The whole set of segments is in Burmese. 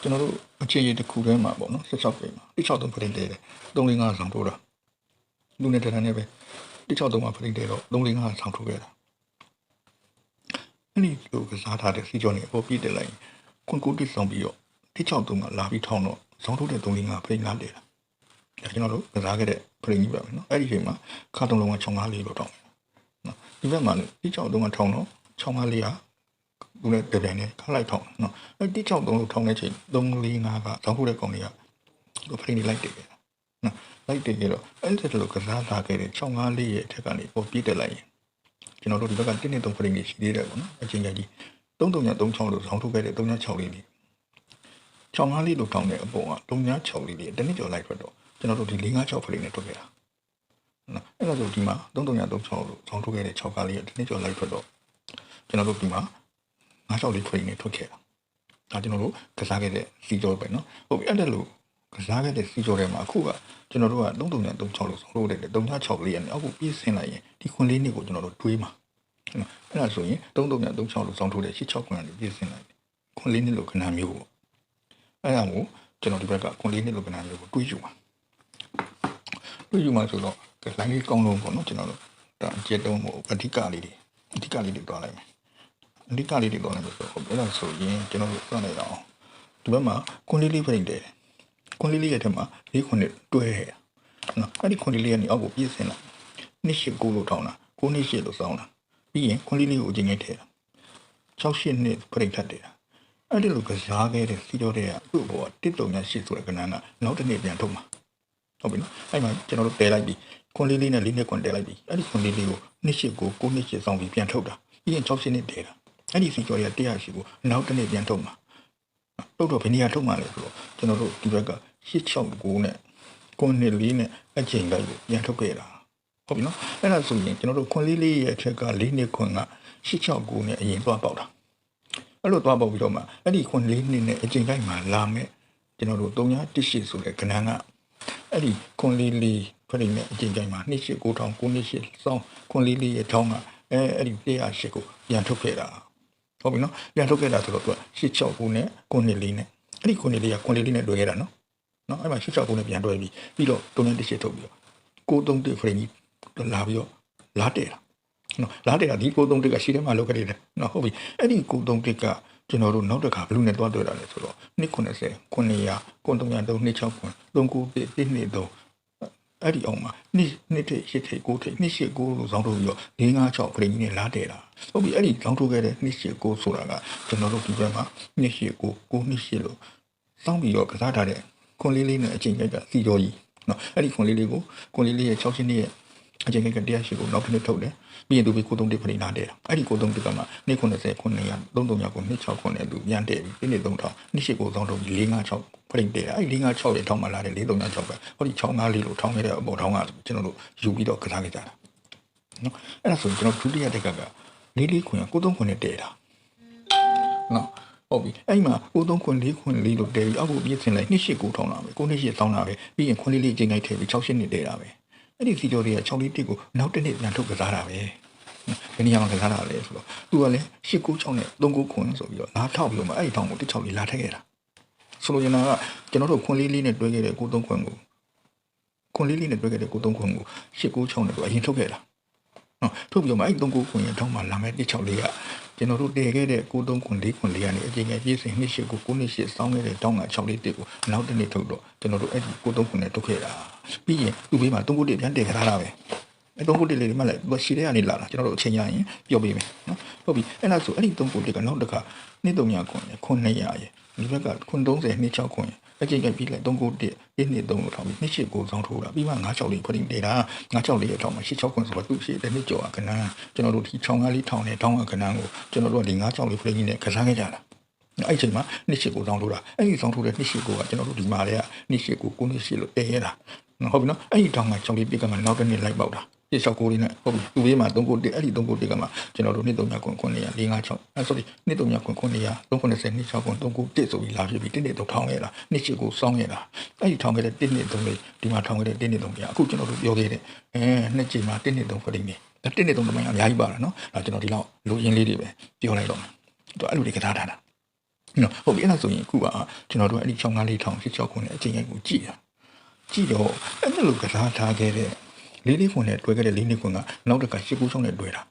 ကျွန်တော်တို့အခြေရတစ်ခုထဲမှာပေါ့နော်16ပိတ်မှာ163ဖရင်တဲတယ်345ဆောင်ထိုးတာလူနဲ့တရံနဲ့ပဲ163မှာဖရင်တဲတော့345ဆောင်ထိုးခဲ့တာအဲ့ဒီလိုကစားထားတဲ့စီကျော်နေအပေါ်ပြည့်တက်လိုက်ခွန်ကိုတစ်ဆောင်ပြီးတော့163ကလာပြီးထောင်းတော့ဆောင်ထိုးတဲ့345ဖရင်လာတယ်ဒါကျွန်တော်တို့ကစားခဲ့တဲ့ဖရင်ကြီးပါပဲနော်အဲ့ဒီချိန်မှာခါတုံးလုံးက654လို့တောင်းနော်ဒီဘက်မှာ163ကထောင်းတော့654က သူနဲ့တပြိုင်နဲ့ခလိုက်ထောင်းနော်အဲ့တိ6 3လို့ထောင်းတဲ့ချိန်3 4 5ကတောင်းဖို့တဲ့ကောင်တွေကသူဖရင်နေလိုက်တယ်နော်လိုက်တယ်ကြတော့အဲ့ဒီလိုကစားလာခဲ့တဲ့6 5လေးရဲ့အထက်ကနေပေါ်ပြည့်တက်လိုက်ရင်ကျွန်တော်တို့ဒီဘက်က1နဲ့3ဖရင်နေရှိသေးတယ်ပေါ့နော်အချင်းကြီး3 3 3 6လို့ဆောင်းထုတ်ခဲ့တဲ့3 6လေးလေး6 5လေးလို့ထောင်းတဲ့အပေါ်က3 6လေးလေးတနည်းကျော်လိုက်ထွက်တော့ကျွန်တော်တို့ဒီ4 5 6ဖရင်နေထွက်ခဲ့တာနော်အဲ့ဒါဆိုဒီမှာ3 3 3 6လို့ဆောင်းထုတ်ခဲ့တဲ့6ကားလေးရဲ့တနည်းကျော်လိုက်ထွက်တော့ကျွန်တော်တို့ဒီမှာ ငါးချောက်လေးဖွင့်နေထွက်ခဲ့တာဒါကျွန်တော်တို့ကစားခဲ့တဲ့စီကြောပဲเนาะဟုတ်ပြီအဲ့ဒါလို့ကစားခဲ့တဲ့စီကြောထဲမှာအခုကကျွန်တော်တို့က3 3နဲ့3 6လို့ဆုံးလို့တဲ့3 6လေးရတယ်အခုပြည့်စင်လိုက်ရင်ဒီခွန်လေးနှစ်ကိုကျွန်တော်တို့တွေးမှာနော်အဲ့ဒါဆိုရင်3 3နဲ့3 6လို့ဆုံးထိုးတဲ့6 6ခွန်လေးပြည့်စင်လိုက်ခွန်လေးနှစ်လို့ခဏမျိုးပေါ့အဲ့ဒါကိုကျွန်တော်ဒီဘက်ကခွန်လေးနှစ်လို့ခဏမျိုးကိုတွေးယူမှာတွေးယူမှာဆိုတော့လိုင်းလေးကောင်းလုံးပေါ့နော်ကျွန်တော်တို့ဒါအကျက်တုံးပေါ့အဓိကလေးတွေအဓိကလေးတွေတွားလိုက်မယ် အဓိကလေးတွေတော့လည်းဆိုဟုတ်အဲ့ဒါဆိုရင်ကျွန်တော်တို့စလိုက်အောင်ဒီဘက်မှာကွန်လေးလေးဖိတ်တယ်ကွန်လေးလေးရဲ့ထဲမှာလေးခွန်နဲ့တွဲရနော်အဲ့ဒီကွန်လေးလေးကနေအောက်ကိုပြည့်စင်လာနှစ်ရှိကိုလို့ထောင်းတာကိုနှစ်ရှိလို့စောင်းတာပြီးရင်ကွန်လေးလေးကိုအချင်းချင်းထည့်တာ6ရှစ်နှစ်ဖိတ်ထပ်တယ်အဲ့ဒီလိုကစားခဲ့တဲ့စီတော်တဲ့အခုဘောတစ်တုံညာရှိဆိုတဲ့ကဏ္ဍကနောက်တစ်နေ့ပြန်ထုတ်မှာဟုတ်ပြီနော်အဲ့မှာကျွန်တော်တို့တဲလိုက်ပြီးကွန်လေးလေးနဲ့လေးနှစ်ကွန်တဲလိုက်ပြီးအဲ့ဒီကွန်လေးလေးကိုနှစ်ရှိကိုကိုနှစ်ရှိစောင်းပြီးပြန်ထုတ်တာပြီးရင်6ရှစ်နှစ်တဲတာ အဲ့ဒီစီကျော်ရတရားရှိကိုနောက်တစ်နေ့ပြန်ထုတ်မှာထုတ်တော့ဘယ်နေရာထုတ်မှာလဲဆိုတော့ကျွန်တော်တို့ဒီဘက်က869နဲ့ကိုနှစ်လေးနဲ့အချိန်လိုက်ကိုပြန်ထုတ်ခဲ့တာဟုတ်ပြီနော်အဲ့ဒါဆိုရင်ကျွန်တော်တို့ခွန်လေးလေးရဲ့အထက်က၄နှစ်ခွန်က869နဲ့အရင်သွားပေါက်တာအဲ့လိုသွားပေါက်ပြီးတော့မှအဲ့ဒီခွန်လေးနှစ်နဲ့အချိန်လိုက်မှာလာမဲ့ကျွန်တော်တို့318ဆိုတဲ့ကဏ္ဍကအဲ့ဒီခွန်လေးလေးဖရိနဲ့အချိန်တိုင်းမှာ28900 928စောင်းခွန်လေးလေးရဲ့ထောင်းကအဲအဲ့ဒီ108ကိုပြန်ထုတ်ခဲ့တာ ဟုတ်ပြီနော်ပြန်ထုတ်ခဲ့တာဆိုတော့သူက86ခုနဲ့9နှစ်လေးနဲ့အဲ့ဒီ9နှစ်လေးက9နှစ်လေးနဲ့တွေ့ခဲ့တာနော်နော်အဲ့မှာ86ခုနဲ့ပြန်တွေ့ပြီးပြီးတော့တုံးနဲ့တစ်ချက်ထုတ်ပြီးတော့631 frame ကြီးလာပြီးတော့လာတဲ့တာနော်လာတဲ့တာဒီ631ကရှိထဲမှာလောက်ခဲ့တယ်နော်ဟုတ်ပြီအဲ့ဒီ631ကကျွန်တော်တို့နောက်တစ်ခါဘလူးနဲ့တွားတွေ့တာလေဆိုတော့290 900 9300 269 39 123 အဲ့ဒီအောင်မှာနှစ်နှစ်ထိရှစ်ထိကိုးထိနှစ်ရှစ်ကိုးလို့ဇောင်းထုတ်ပြီးတော့၄၅6ပရိမီနဲ့လာတဲ့တာဟုတ်ပြီအဲ့ဒီဇောင်းထုတ်ခဲ့တဲ့နှစ်ရှစ်ကိုးဆိုတာကကျွန်တော်တို့ဒီဘက်မှာနှစ်ရှစ်ကိုးကိုးနှစ်ရှစ်လို့စောင်းပြီးတော့ကစားထားတဲ့ခွန်လေးလေးနဲ့အချိန်ကြိုက်ကစီတော်ကြီးနော်အဲ့ဒီခွန်လေးလေးကိုခွန်လေးလေးရဲ့6ရှစ်နှစ်ရဲ့အချိန်ကြိုက်ကတရားရှိကိုနောက်တစ်နှစ်ထုတ်တယ်ပြီးရင်သူပြီးကိုသုံးတစ်ပရိနာတဲ့အဲ့ဒီကိုသုံးတစ်ကမှ290 900 339 269နဲ့သူပြန်တဲ့ပြီးနေ့3000 2890 356 print တယ်အဲ့ဒီ5 6တွေထောင်းမှလာတယ်4 3 6ပဲဟိုဒီ6 5 4လို့ထောင်းခဲ့တဲ့အပေါ်ထောင်းကကျွန်တော်တို့ယူပြီးတော့ကစားခဲ့ကြတာနော်အဲ့ဒါဆိုရင်ကျွန်တော်ဒုတိယတက်ကကလေးလေးခွင်ကကိုသုံးခွင်နဲ့တည်တာနော်ဟုတ်ပြီအဲ့မှာကိုသုံးခွင်လေးခွင်လေးလို့တည်ပြီးအောက်ကိုပြည့်စင်လိုက်နှစ်ရှစ်ကိုထောင်းလာပဲကိုနှစ်ရှစ်တောင်းလာပဲပြီးရင်ခွင်လေးလေးချိန်လိုက်ထည့်ပြီး6ရှစ်နှစ်တည်တာပဲအဲ့ဒီစီကျော်တွေက6လေးတစ်ကိုနောက်တစ်နှစ်ပြန်ထုတ်ကစားတာပဲဘယ်နေရာမှာကစားတာလဲဆိုတော့သူကလည်းရှစ်ကို6နဲ့3ကိုခွင်ဆိုပြီးတော့နားထောက်ပြီးတော့အဲ့ဒီထောင်းကိုတစ်ချောက်လေးလာထည့်ခဲ့တာ ဆိုလိုချင်တာကကျွန်တော်တို့ခွင်လေးလေးနဲ့တွဲခဲ့တဲ့ကိုသုံးခွင်ကိုခွင်လေးလေးနဲ့တွဲခဲ့တဲ့ကိုသုံးခွင်ကို8 9 6နဲ့သူအရင်ထုတ်ခဲ့တာနော်ထုတ်ပြီးတော့မှအဲ့ဒီ3 9ခွင်ရဲ့ထောင်းမှလာမဲ့တစ်6လေးကကျွန်တော်တို့တည်ခဲ့တဲ့ကိုသုံးခွင်၄ခွင်လေးကနေအချိန်ငယ်ပြည့်စင်နှစ်ရှစ်ကို9နှစ်ရှစ်စောင်းခဲ့တဲ့တောင်းက6လေးတစ်ကိုနောက်တစ်နေ့ထုတ်တော့ကျွန်တော်တို့အဲ့ဒီကိုသုံးခွင်နဲ့ထုတ်ခဲ့တာပြီးရင်သူ့ဘေးမှာ3ခုတစ်ပြန်တည်ခထားတာပဲအဲ3ခုတစ်လေးတွေမှလည်းသူရှည်တဲ့ကနေလာတာကျွန်တော်တို့အချိန်ရရင်ပြောပေးမယ်နော်ဟုတ်ပြီအဲ့ဒါဆိုအဲ့ဒီ3ခုတစ်ကနောက်တစ်ခါနှစ်3ညခွင်ခွန်200ရဲ့ ဒီဘက်ကခွန်30နှစ်6ခွင်အကျိတ်ကပြီးလိုက်3ခုတစ်1နှစ်3လို့ထောင်းပြီးနှစ်ရှစ်ကိုစောင်းထိုးတာပြီးမှ96လေးဖွင့်နေတာ96လေးရဲ့ထောင်းမှာ86ခွင်ဆိုတော့သူ့ရှည်တဲ့နှစ်ကျော်ကကနန်းကျွန်တော်တို့ဒီ6 5လေးထောင်းနေတောင်းကကနန်းကိုကျွန်တော်တို့ကဒီ96လေးဖွင့်ကြီးနဲ့ကစားခဲ့ကြတာအဲ့ချိန်မှာနှစ်ရှစ်ကိုစောင်းထိုးတာအဲ့ဒီစောင်းထိုးတဲ့နှစ်ရှစ်ကိုကကျွန်တော်တို့ဒီမှာလေးကနှစ်ရှစ်ကိုကိုနှစ်ရှစ်လို့တည်ရတာဟုတ်ပြီနော်အဲ့ဒီတောင်းက6လေးပြစ်ကမှနောက်တစ်နေ့လိုက်ပေါက်တာ ပြ၆ကိုလေးနဲ့ဟုတ်ပြီသူဘေးမှာ3ကို1အဲ့ဒီ3ကို1ကမှကျွန်တော်တို့နှစ်3ညခွန်900 456အဲ sorry နှစ်3ညခွန်900 390နှစ်6ခွန်3ကို1ဆိုပြီးလာဖြစ်ပြီး1နှစ်3ထောင်းခဲ့တာနှစ်ချစ်ကိုစောင်းခဲ့တာအဲ့ဒီထောင်းခဲ့တဲ့1နှစ်3လေးဒီမှာထောင်းခဲ့တဲ့1နှစ်3ပြအခုကျွန်တော်တို့ပြောခဲ့တဲ့အဲနှစ်ချစ်မှာ1နှစ်3ဖတိနေ1နှစ်3တမိုင်းအများကြီးပါတာနော်ဒါကျွန်တော်ဒီလောက်လူရင်းလေးတွေပဲပြောလိုက်တော့မယ်သူအဲ့လိုတွေကထားထားတာနော်ဟုတ်ပြီအဲ့ဒါဆိုရင်အခုကကျွန်တော်တို့အဲ့ဒီ6 5လေးထောင်16ခုနဲ့အချိန်ရိုက်ကိုကြည့်တာကြည့်တော့အဲ့ဒါလိုကစားထားခဲ့တဲ့ လေးလေးခွန်နဲ့တွဲခဲ့တဲ့လေးနှစ်ခွန်ကနောက်တကရှစ်ကူးဆုံးနဲ့တွဲတာ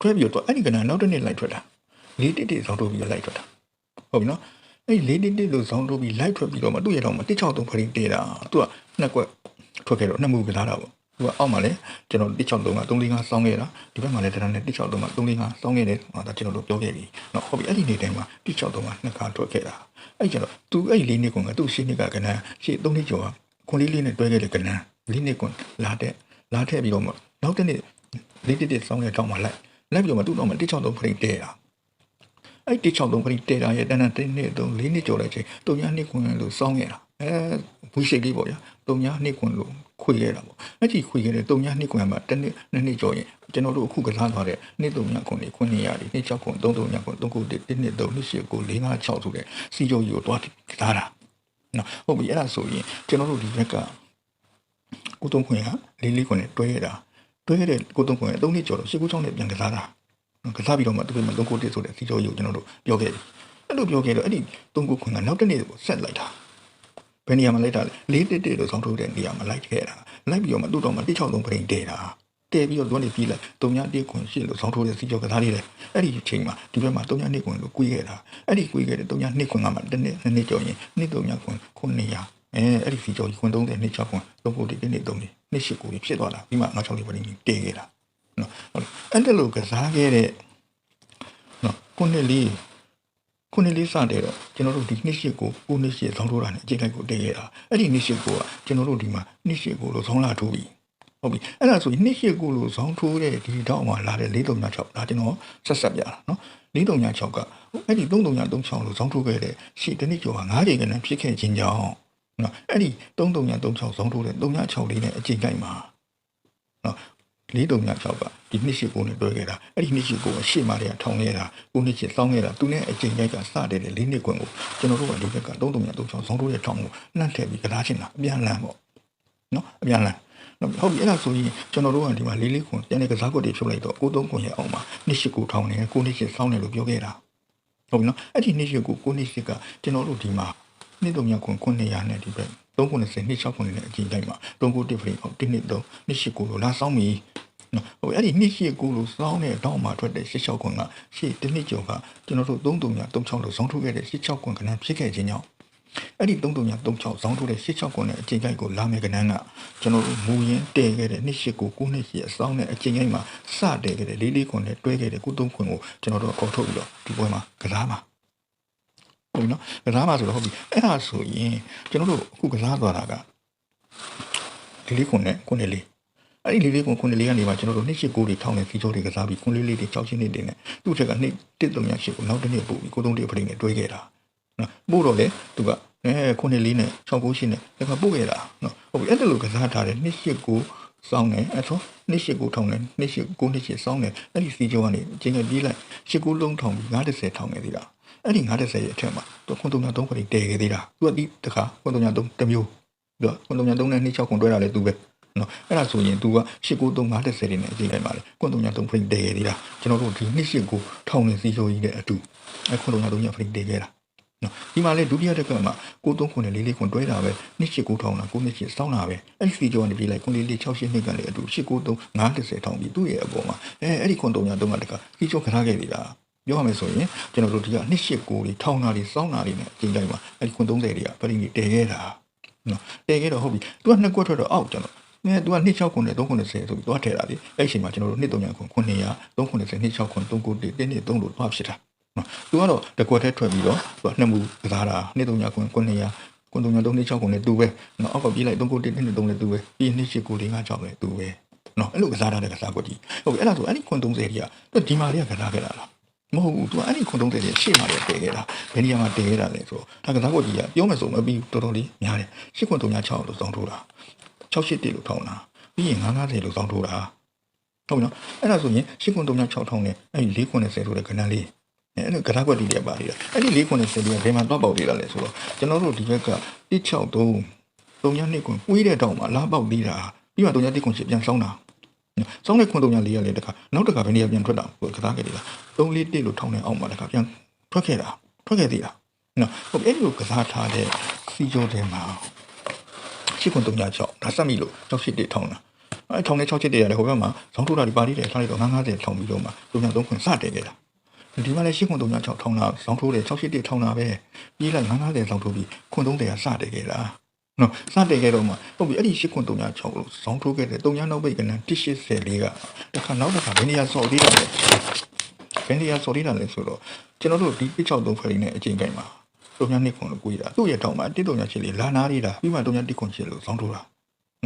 တွဲပြီးတော့အဲ့ဒီကနာနောက်တစ်နှစ်လိုက်ထွက်တာလေးတစ်တစ်ဆောင်ထုတ်ပြီးလိုက်ထွက်တာဟုတ်ပြီနော်အဲ့လေးတစ်တစ်လို့ဆောင်ထုတ်ပြီးလိုက်ထွက်ပြီးတော့မှသူ့ရဲ့တော့မတစ်ချောက်သုံးဖရင်တေးတာသူကနှစ်ကွက်ထွက်ခဲ့တော့နှစ်မူကစားတာပေါ့သူကအောက်မှာလည်းကျွန်တော်တစ်ချောက်သုံးက3-5ဆောင်းခဲ့တာဒီဘက်မှာလည်းတရံနဲ့တစ်ချောက်သုံးက3-5ဆောင်းခဲ့တယ်ဟာဒါကျွန်တော်တို့ပြောခဲ့ပြီနော်ဟုတ်ပြီအဲ့ဒီနေ့တိုင်းမှာတစ်ချောက်သုံးကနှစ်ခါထွက်ခဲ့တာအဲ့ကျတော့သူအဲ့လေးနှစ်ကွန်ကသူ့ရှင်းနှစ်ကကနာရှင်းသုံးနှစ်ကျော်ကခွန်လေးလေးနဲ့တွဲခဲ့တဲ့ကနာလေးနှစ်ကွန်လာတဲ့ လာထည့်ပြီးတော့မှနောက်တစ်နေ့လေးတစ်တစ်စောင်းတဲ့တောင်းမှလိုက်လိုက်ပြီးတော့မှသူ့တော့မှ163ဖရိတဲတာအဲ့163ဖရိတဲတာရဲ့တန်းတန်းတစ်နှစ်သုံးလေးနှစ်ကျော်တဲ့ချိန်တုံညာနှစ်ကွန်လို့စောင်းခဲ့တာအဲဝီရှိလေးပေါ့ဗျာတုံညာနှစ်ကွန်လို့ခွေခဲ့တာပေါ့အဲ့ဒီခွေခဲ့တဲ့တုံညာနှစ်ကွန်မှာတစ်နှစ်နှစ်နှစ်ကျော်ရင်ကျွန်တော်တို့အခုကစားသွားတဲ့နှစ်တုံညာကွန်တွေခွင့်နေရတယ်နှစ်6ကွန်3တုံညာကွန်3ခုတစ်နှစ်3နှစ်8ကို4 5 6ဆိုတဲ့စီဂျိုကြီးကိုတွားကစားတာနော်ဟုတ်ပြီအဲ့ဒါဆိုရင်ကျွန်တော်တို့ဒီဘက်က ကိုတုံးခွင်ကလေးလေးခွင်နဲ့တွဲရတာတွဲရတဲ့ကိုတုံးခွင်က3နှစ်ကျော်တော့ရှစ်ကူးချောင်းနဲ့ပြန်ကစားတာကစားပြီးတော့မှသူကမှ3ခုတစ်ဆိုတဲ့စီဂျိုကြီးကိုကျွန်တော်တို့ပြောခဲ့တယ်အဲ့လိုပြောခဲ့တော့အဲ့ဒီ3ခုခွင်ကနောက်တစ်နေ့ကိုဆက်လိုက်တာဘယ်နေရာမှာလိုက်တာလဲလေးတစ်တစ်လို့ဆောင်းထုတ်တဲ့နေရာမှာလိုက်ခဲ့တာလိုက်ပြီးတော့မှသူ့တော်မှာ163ပရင်တဲတာတဲပြီးတော့သူကနေပြီးလိုက်တုံညာတစ်ခွင်ရှစ်လို့ဆောင်းထုတ်တဲ့စီကျော်ကစားလေးတယ်အဲ့ဒီအချိန်မှာဒီဘက်မှာတုံညာနှစ်ခွင်လို့ကွေးခဲ့တာအဲ့ဒီကွေးခဲ့တဲ့တုံညာနှစ်ခွင်ကမှတစ်နှစ်နှစ်နှစ်ကျော်ရင်နှစ်တုံညာခွင်ခုနှစ်ရာ အဲအဲ့ဒီစီကျော်ခွင်30နှစ်6ခွင်သုံးခုဒီနေ့သုံးနှစ်နှစ်ရှစ်ကိုဖြစ်သွားတာပြီးမှ96လေးပရင်တဲခဲ့တာနော်ဟုတ်အဲ့ဒါလို့ကစားခဲ့တဲ့နော်ခုနှစ်လေးခုနှစ်လေးစတဲ့တော့ကျွန်တော်တို့ဒီနှစ်ရှစ်ကိုကိုနှစ်ရှစ်ဆောင်းထိုးတာနဲ့အကျိတ်ကိုတည်ခဲ့တာအဲ့ဒီနှစ်ရှစ်ကိုကကျွန်တော်တို့ဒီမှာနှစ်ရှစ်ကိုလို့ဆောင်းလာထိုးပြီးဟုတ်ပြီအဲ့ဒါဆိုရင်နှစ်ရှစ်ကိုလို့ဆောင်းထိုးတဲ့ဒီတော့မှလာတဲ့436ဒါကျွန်တော်ဆက်ဆက်ပြတာနော်436ကအဲ့ဒီ3336လို့ဆောင်းထိုးခဲ့တဲ့ရှစ်တနည်းကျော်က9ချိန်ကနန်းဖြစ်ခဲ့ခြင်းကြောင့် နော်အဲ့ဒီ3336ဆောင်းထိုးတဲ့36လေးနဲ့အကျိတ်ကိုက်မှာနော်လေးတုံညာ6ကဒီနှစ်ရှိကိုနဲ့တွဲခဲ့တာအဲ့ဒီနှစ်ရှိကိုကရှေ့မှာတည်းထောင်နေတာကိုနှစ်ရှိစောင်းနေတာသူနဲ့အကျင့်ရိုက်ကစတဲ့တဲ့လေးနှစ်ကွင်ကိုကျွန်တော်တို့ကဒီဘက်က3တုံညာ3ချောင်းစောင်းတို့ရဲ့ထောင်ကိုနှံ့ထည့်ပြီးကစားချင်တာအပြန်လန်းပေါ့နော်အပြန်လန်းနော်ဟုတ်ပြီအဲ့ဒါဆိုရင်ကျွန်တော်တို့ကဒီမှာလေးလေးခွန်တန်းတဲ့ကစားကွက်တွေဖြုတ်လိုက်တော့ကိုသုံးခွန်ရဲ့အောင်မှာနှစ်ရှိကိုထောင်နေကိုနှစ်ရှိစောင်းတယ်လို့ပြောခဲ့တာဟုတ်ပြီနော်အဲ့ဒီနှစ်ရှိကိုကိုနှစ်ရှိကကျွန်တော်တို့ဒီမှာ နှစ်တုံညာခွန်900နဲ့ဒီဘက်390နှစ်6ခုနဲ့အကျဉ်းတိုင်းမှာ3ခုတစ်ဖရိအောင်1နှစ်3နှစ်ရှိကိုလို့လာဆောင်ပြီနော်ဟိုအဲ့ဒီနှစ်ရှိကိုလို့စောင်းတဲ့တောင်းမှာထွက်တဲ့16ခွန်ကရှေ့တစ်နှစ်ကျော်ကကျွန်တော်တို့3တုံညာ36လို့ဇောင်းထုတ်ခဲ့တဲ့16ခွန်ကနန်းဖြစ်ခဲ့ခြင်းကြောင့်အဲ့ဒီ3တုံညာ36ဇောင်းထုတ်တဲ့16ခွန်နဲ့အကျဉ်းတိုင်းကိုလာမယ်ကနန်းကကျွန်တော်တို့မူရင်းတည်ခဲ့တဲ့နှစ်ရှိကို9နှစ်ရှိအစောင်းနဲ့အကျဉ်းတိုင်းမှာစတည်ခဲ့တဲ့လေးလေးခွန်နဲ့တွဲခဲ့တဲ့ကုသုံးခွန်ကိုကျွန်တော်တို့အော်ထုတ်ပြီးတော့ဒီပွဲမှာကစားမှာ ဟုတ်ပြီနော်ကစားမှာဆိုတော့ဟုတ်ပြီအဲ့ဒါဆိုရင်ကျွန်တော်တို့အခုကစားသွားတာကလေးလေးခွန်နဲ့ခွန်လေးလေးအဲ့ဒီလေးလေးကွန်ခွန်လေးကနေမှကျွန်တော်တို့နှစ်ရှိကိုတွေထောင်းနေဖီချိုးတွေကစားပြီးခွန်လေးလေးတွေကြောက်ချင်းနေတယ်နဲ့သူ့ထက်ကနှစ်တစ်တုံညာရှိကိုနောက်တစ်နှစ်ပို့ပြီးကိုသုံးတည်းပရိနဲ့တွဲခဲ့တာနော်ပို့တော့လေသူကအဲခွန်လေးနဲ့6ကိုရှိနဲ့ဒါကပို့ခဲ့တာနော်ဟုတ်ပြီအဲ့ဒါလိုကစားထားတဲ့နှစ်ရှိကိုစောင်းနေအဲ့တော့နှစ်ရှိကိုထောင်းနေနှစ်ရှိကိုနှစ်ရှိစောင်းနေအဲ့ဒီဖီချိုးကနေအချင်းချင်းပြေးလိုက်ရှိကိုလုံးထောင်းပြီး90ထောင်းနေသေးတာ အဲ့ဒီ90ရဲ့အထက်မှာသူခွန်တုံညာ3ပရိတည်ခဲ့သေးတာသူကဒီတခါခွန်တုံညာ3တစ်မျိုးသူကခွန်တုံညာ3နဲ့26ခွန်တွဲတာလေသူပဲနော်အဲ့ဒါဆိုရင် तू က893530တွေနဲ့အကြိမ်လိုက်ပါလေကွန်တုံညာ3 frame တည်ခဲ့သေးတာကျွန်တော်တို့ဒီနှစ်ရှိကိုထောင်နေစီဆိုကြီးတဲ့အတူအဲ့ကွန်တုံညာ3ညာ frame တည်ခဲ့တာနော်ဒီမှာလေဒုတိယတစ်ခါမှာ93ခွန်နဲ့44ခွန်တွဲတာပဲနှစ်ရှိကိုထောင်တာကိုနှစ်ရှိစောင်းတာပဲအဲ့ဒီစီကျော်ကနေပြေးလိုက်ခွန်44 68နှစ်ကလည်းအတူ893 530ထောင်ပြီးသူ့ရဲ့အပေါ်မှာအဲအဲ့ဒီခွန်တုံညာ3ကတခါစီကျော်ခထားခဲ့သေးတာ ပြောရမယ်ဆိုရင်ကျွန်တော်တို့ဒီကနှစ်ရှိကိုတွေထောင်းတာတွေစောင်းတာတွေနဲ့အကြိမ်တိုင်းမှာအဲ့ဒီခွန်30တွေကပရိနေတည်ခဲ့တာနော်တည်ခဲ့တော့ဟုတ်ပြီ तू ကနှစ်ကွက်ထွက်တော့အောက်ကျွန်တော်ငယ်သူက260ခွန်နဲ့390ဆိုပြီးသွားထည့်တာလေအဲ့ချိန်မှာကျွန်တော်တို့239ခွန်900 390 260ခွန်390 1နှစ်3လို့သွားဖြစ်တာနော်သူကတော့တကွက်ထဲထွက်ပြီးတော့သူကနှစ်မှုကစားတာ239ခွန်900ခွန်393 260ခွန်နဲ့တူပဲနော်အောက်ကပြေးလိုက်390 1နှစ်3နဲ့တူပဲပြီး2ရှိကို556လဲတူပဲနော်အဲ့လိုကစားထားတဲ့ကစားကွက်ကြီးဟုတ်ပြီအဲ့ဒါဆိုအဲ့ဒီခွန်30ကြီးကသူဒီမာလေးကကစားခဲ့တာလား မဟုတ်ဘူးသူအဲ့ဒီခွန်30ကြီးရှေ့မှာတည်ခဲ့တာဘယ်နေရာမှာတည်ခဲ့တာလဲဆိုတော့ဒါကစားကွက်ကြီးကပြောမယ်ဆိုမပြီးတော်တော်လေးများတယ်ရှစ်ခွန်396လို့စောင်းထိုးတာ68လို့ထောင်းတာပြီးရင်950လို့စောင်းထိုးတာဟုတ်နော်အဲ့ဒါဆိုရင်ရှစ်ခွန်396ထောင်းနဲ့အဲ့ဒီ4ခွန်30ဆိုတဲ့ကဏ္ဍလေးအဲ့ဒါကစားကွက်တီးတွေပါနေတာအဲ့ဒီ4ခွန်30တွေကဘယ်မှာတော့ပေါက်သေးတာလဲဆိုတော့ကျွန်တော်တို့ဒီဘက်က163 3ညနှစ်ခွန်ပွေးတဲ့တောင်မှာလာပေါက်သေးတာပြီးမှ3ညတစ်ခွန်ရှစ်ပြန်စောင်းတာ စောင်းတဲ့ခွန်3ည4ရလေတခါနောက်တခါဘယ်နေရာပြန်ထွက်တာကစားခဲ့သေးလား3 4 1လို့ထောင်းနေအောင်မှာတခါပြန်ထွက်ခဲ့တာထွက်ခဲ့သေးတာနော်ဟုတ်ပြီအဲ့လိုကစားထားတဲ့စီဂျိုတွေမှာရှစ်ခွန်တုံညာ6ဒါစက်မိလို့6ရှစ်တွေထောင်းတာအဲထောင်းတဲ့6ရှစ်တွေရတယ်ဟိုဘက်မှာဇောင်းထိုးတာဒီပါတီတွေထားလိုက်တော့950ထောင်းပြီးတော့မှတုံညာ3ခွန်စတင်ခဲ့တာဒီမှာလည်းရှစ်ခွန်တုံညာ6ထောင်းတာဇောင်းထိုးတယ်6ရှစ်တွေထောင်းတာပဲပြီးလိုက်950ဇောင်းထိုးပြီးခွန်30ကစတင်ခဲ့တာ နော်စတင်ခဲ့တော့မှဟုတ်ပြီအဲ့ဒီရှစ်ခွန်တုံညာ6လို့ဇောင်းထိုးခဲ့တဲ့တုံညာနောက်ပိတ်ကနန်180လေးကတခါနောက်တစ်ခါဘယ်နေရာစော်သေးတာလဲဘယ်နေရာစော်သေးတာလဲဆိုတော့ကျွန်တော်တို့ဒီ163ဖရီနဲ့အချိန်တိုင်းမှာတုံညာနှစ်ခွန်လို့ကိုရတာသူ့ရဲ့တောင်းမှာတစ်တုံညာချစ်လေးလာနာလေးတာပြီးမှတုံညာတစ်ခွန်ချစ်လို့ဇောင်းထိုးတာ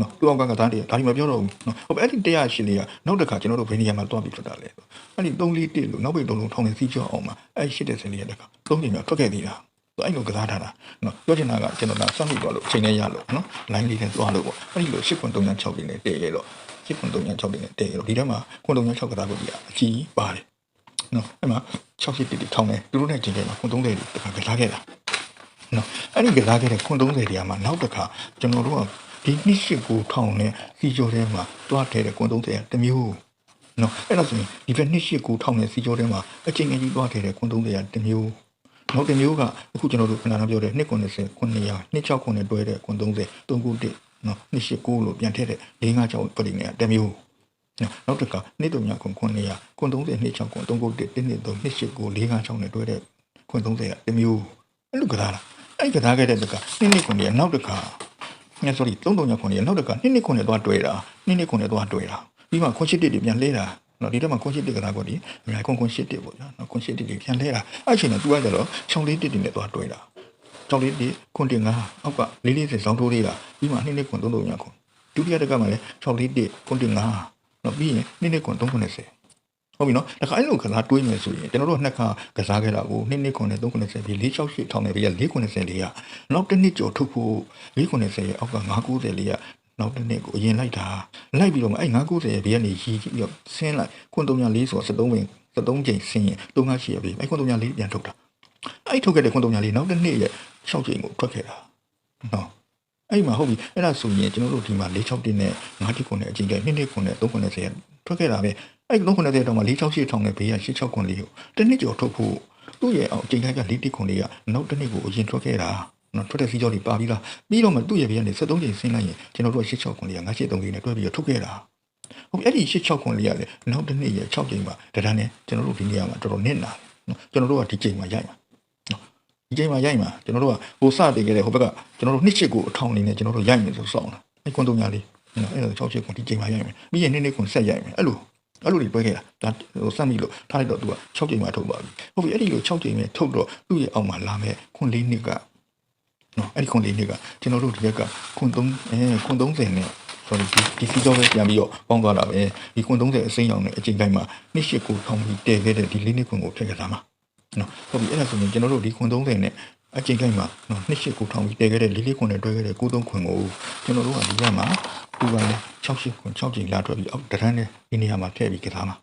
နော်သူ့အောက်ကကသားတည်းဒါဒီမပြောတော့ဘူးနော်ဟုတ်ပြီအဲ့ဒီတရားရှိလေးကနောက်တစ်ခါကျွန်တော်တို့ဘယ်နေရာမှာတွားပြီးထွက်တာလဲဆိုအဲ့ဒီ3လီ1လို့နောက်ပိတ်လုံးလုံးထောင်းနေစီးကြောအောင်မှာအဲ့ရှိတဲ့စင်လေးရတဲ့ခါသုံးချိန်မြောက်ထွက်ခဲ့သေးတာ သူအဲ့လိုကစားထားတာနော်ပြောချင်တာကကျွန်တော်ကစောင့်ပြီးသွားလို့ချိန်နဲ့ရလို့နော် line လေးနဲ့သွားလို့ပေါ့အဲ့ဒီလို8.36လေးနဲ့တည်ခဲ့တော့8.36လေးနဲ့တည်ခဲ့တော့ဒီထဲမှာ9.36ကစားဖို့ဒီအကြီးပါတယ်နော်အဲ့မှာ60တိတိထောင်းနေသူတို့နဲ့ချိန်ချိန်မှာ930တိတခါကစားခဲ့တာနော်အဲ့ဒီကစားခဲ့တဲ့ခွန်30တရားမှာနောက်တစ်ခါကျွန်တော်တို့ကဒီနှစ်ရှိကိုထောင်နဲ့စီကျော်ထဲမှာတွားထဲတဲ့ခွန်30ကတစ်မျိုးနော်အဲ့ဒါဆိုရင်ဒီဘက်နှစ်ရှိကိုထောင်နဲ့စီကျော်ထဲမှာအချိန်ကြီးတွားထဲတဲ့ခွန်30ကတစ်မျိုး နောက်တစ်မျိုးကအခုကျွန်တော်တို့ခဏခဏပြောတဲ့290 900 26ခုနဲ့တွဲတဲ့ခွန်30 3ခုတစ်နော်နှစ်ရှိကိုလို့ပြန်ထည့်တဲ့၄၅6ပရိနေကတစ်မျိုးနော်နောက်တစ်ခါနှစ်တုံညာခွန်900ခွန်30 26ခွန်3ခုတစ်1နှစ်3နှစ်ရှိကို၄၅6နဲ့တွဲတဲ့ခွန်30ကတစ်မျိုးအဲ့လိုကစားတာအဲ့ကစားခဲ့တဲ့တက်ကနှစ်နှစ်ခွန်ကြီးနောက်တစ်ခါငါ sorry 339ခွန်ကြီးနောက်တစ်ခါနှစ်နှစ်ခွန်နဲ့သွားတွေ့တာနှစ်နှစ်ခွန်နဲ့သွားတွေ့တာပြီးမှခွန်ရှိတစ်တွေပြန်လဲတာ နော်ဒီတက်မှာခွန်ရှိတစ်ကစားပေါ့ဒီအများခွန်ခွန်ရှိတစ်ပေါ့နော်ခွန်ရှိတစ်တွေပြန်လဲတာအဲ့ချိန်တော့သူကကြတော့ချောင်းလေးတစ်တွေနဲ့သွားတွေ့တာချောင်းလေးတစ်ခွန်တင်ငါအောက်ကလေးလေးစစောင်းထိုးလေးတာပြီးမှနှစ်နှစ်ခွန်339ခွန်ဒုတိယတက်ကမှလည်းချောင်းလေးတစ်ခွန်တင်ငါနော်ပြီးရင်နှစ်နှစ်ခွန်390ဟုတ်ပြီနော်ဒါခါအဲ့လိုကစားတွေးမယ်ဆိုရင်ကျွန်တော်တို့နှစ်ခါကစားခဲ့တာကိုနှစ်နှစ်ခွန်နဲ့390ပြီး468ထောင်နဲ့ပြီးရ490လေးကနောက်တစ်နှစ်ကျော်ထုတ်ဖို့490ရဲ့အောက်က990လေးက နောက်တစ်နှစ်ကိုအရင်လိုက်တာလိုက်ပြီးတော့မှအဲ့990ရဲ့ဘေးကနေရီးပြီးတော့ဆင်းလိုက်ခွန်304ဆိုတော့73ဝင်73ချိန်ဆင်းရင်358ရဲ့ဘေးအဲ့ခွန်304ပြန်ထုတ်တာအဲ့ထုတ်ခဲ့တဲ့ခွန်304နောက်တစ်နှစ်ရဲ့6ချိန်ကိုထွက်ခဲ့တာနော်အဲ့မှာဟုတ်ပြီအဲ့ဒါဆိုရင်ကျွန်တော်တို့ဒီမှာ461နဲ့9ခွန်နဲ့အချိန်ကျ2နှစ်ခွန်နဲ့390ရဲ့ထွက်ခဲ့တာပဲအဲ့လုံးခုနဲ့တဲ့တော့မှ468ထောင်နဲ့ဘေးက86ခွန်လေးကိုတစ်နှစ်ကျော်ထုတ်ဖို့သူ့ရဲ့အောင်ချိန်တိုင်းက4တိခွန်လေးကနောက်တစ်နှစ်ကိုအရင်ထွက်ခဲ့တာ နော်ထွက်တဲ့စီးကြောတွေပါပြီးလားပြီးတော့မှသူ့ရဲ့ဘေးကနေ73ချိန်ဆင်းလိုက်ရင်ကျွန်တော်တို့က86ခွန်လေးက983လေးနဲ့တွဲပြီးတော့ထုတ်ခဲ့တာဟုတ်ပြီအဲ့ဒီ86ခွန်လေးကလည်းနောက်တစ်နှစ်ရဲ့6ချိန်မှာတဒန်းနဲ့ကျွန်တော်တို့ဒီနေရာမှာတော်တော်နစ်နာနော်ကျွန်တော်တို့ကဒီချိန်မှာရိုက်မှာနော်ဒီချိန်မှာရိုက်မှာကျွန်တော်တို့ကဟိုစတင်ခဲ့တဲ့ဟိုဘက်ကကျွန်တော်တို့နှစ်ချစ်ကိုအထောင်အနေနဲ့ကျွန်တော်တို့ရိုက်မယ်ဆိုစောင်းတာအဲ့ကွန်တုံညာလေးနော်အဲ့ဒါ6ချက်ခွန်ဒီချိန်မှာရိုက်မယ်ပြီးရင်နှစ်နှစ်ခွန်ဆက်ရိုက်မယ်အဲ့လိုအဲ့လိုတွေပွဲခဲ့တာဒါဟိုစက်မိလို့ထားလိုက်တော့ तू က6ချိန်မှထုတ်ပါပြီဟုတ်ပြီအဲ့ဒီလို6ချိန်နဲ့ထုတ်တော့သူ့ရဲ့အောက်မှာလာမဲ့ခွန်လေးနှစ်က နော်အဲ့ဒီခွန်လေးနှစ်ကကျွန်တော်တို့ဒီဘက်ကခွန်3အဲခွန်30နဲ့ sorry ဒီဒီစီကြောပဲပြန်ပြီးတော့ပေါင်းသွားတာပဲဒီခွန်30အစိမ်းရောင်နဲ့အချိန်တိုင်းမှာနှစ်ရှစ်ကိုထောင်းပြီးတည်ခဲ့တဲ့ဒီလေးနှစ်ခွန်ကိုဖျက်ကစားမှာနော်ဟုတ်ပြီအဲ့ဒါဆိုရင်ကျွန်တော်တို့ဒီခွန်30နဲ့အချိန်တိုင်းမှာနော်နှစ်ရှစ်ကိုထောင်းပြီးတည်ခဲ့တဲ့လေးလေးခွန်နဲ့တွဲခဲ့တဲ့93ခွန်ကိုကျွန်တော်တို့ကဒီဘက်မှာသူကလည်း6ရှစ်ခွန်6ချိန်လာထွက်ပြီးအောက်တရန်းနဲ့ဒီနေရာမှာထည့်ပြီးကစားမှာ